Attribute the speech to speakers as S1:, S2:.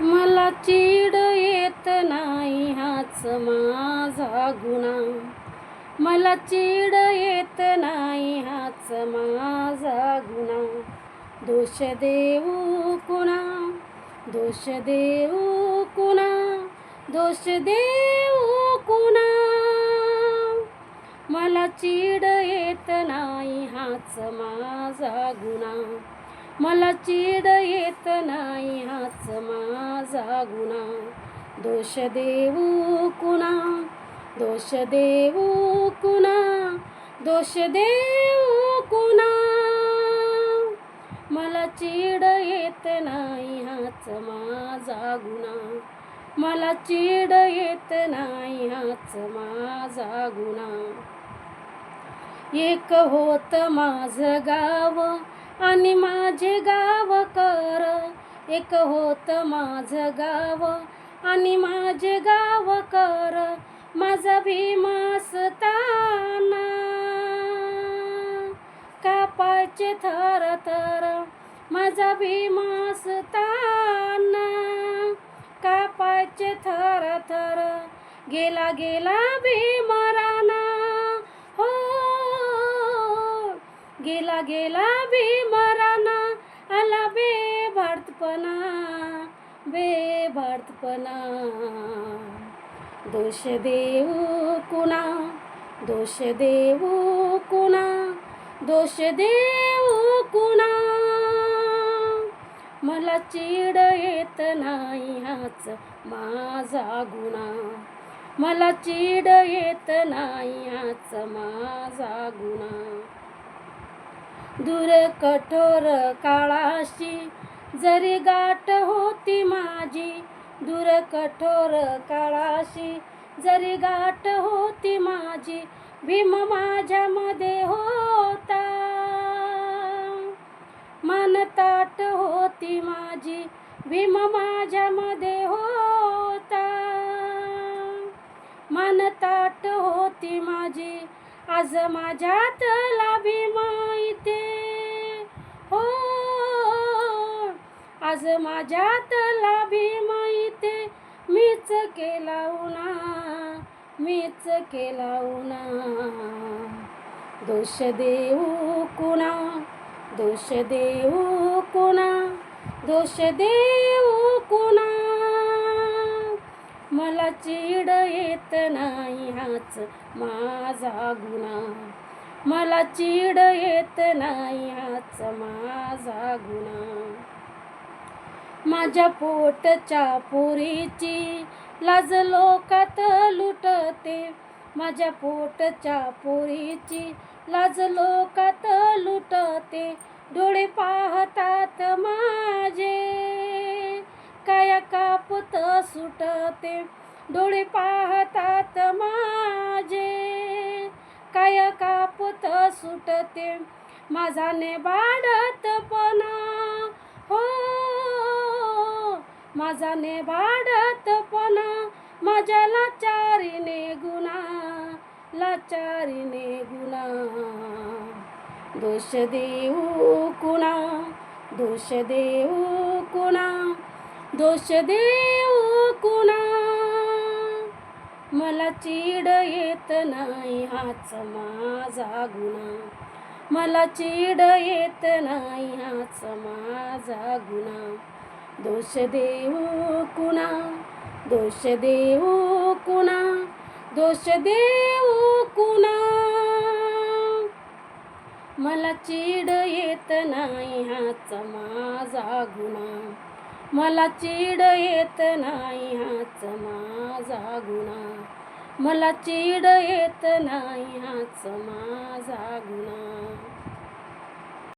S1: मला चीड येत नाही हाच माझा गुन्हा. मला चीड येत नाही हाच माझा गुन्हा. दोष देऊ कुणा? दोष देऊ कुणा? दोष देऊ कुणा? मला चीड येत नाही हाच माझा गुन्हा. मला चीड येत नाही हाच माझा गुणा दोष देऊ कुणा? दोष देऊ कुणा? दोष देऊ कुणा? मला चीड येत नाही हाच माझा गुणा मला चीड येत नाही हाच माझा गुणा एक होत माझं गाव आणि माझे गाव कर. एक होत माझं गाव आणि माझे गाव कर. माझा भीमासताना कापायचे थर थर माझा भीमासताना कापायचे थर थर गेला गेला भीमराना गेला गेला भीमराना आला बे भारतपणा बे भारतपणा. दोष देऊ कुणा? दोष देऊ कुणा? दोष देऊ कुणा? मला चीड येत नाही हाच माझा गुणा. मला चीड येत नाही हाच माझा गुणा. दूर कठोर काळाशी जरी गाठ होती माझी दूर कठोर काळाशी जरी गाठ होती माझी भीम माझ्यामध्ये होता. मनताट होती माझी भीम माझ्यामध्ये होता. मनताट होती माझी आज माझ्यातला भीम इथे. हो आज माझ्यातला भीम इथे मीच केला उन्हा मीच केला उन्हा. दोष देऊ कुणा दोष देऊ कुणा दोष देऊ कुणा? मला चीड येत नाही हाच माझा गुन्हा. मला चीड येत नाही हाच माझा गुन्हा माझ्या पोटच्या पोरीची लाज लोकात लुटते. माझ्या पोटच्या पोरीची लाज लोकात लुटते. डोळे पाहतात माझे काय कापत सुटते. डोळे पाहतात मा काय कापत सुटते? माझा ने बाडतपणा हो माझा ने बाडतपणा माझ्या लाचारीने गुन्हा लाचारीने गुन्हा दोष देऊ कुणा? दोष देऊ कुणा? दोष देऊ कुणा? मला चीड येत नाही हाच माझा गुन्हा. मला चीड येत नाही हाच माझा गुन्हा. दोष देऊ कुणा? दोष देऊ कुणा? दोष देऊ कुणा? मला चीड येत नाही हाच माझा गुन्हा. मला चीड येत नाही हाच माझा गुन्हा. मला चीड येत नाही हाच माझा गुन्हा.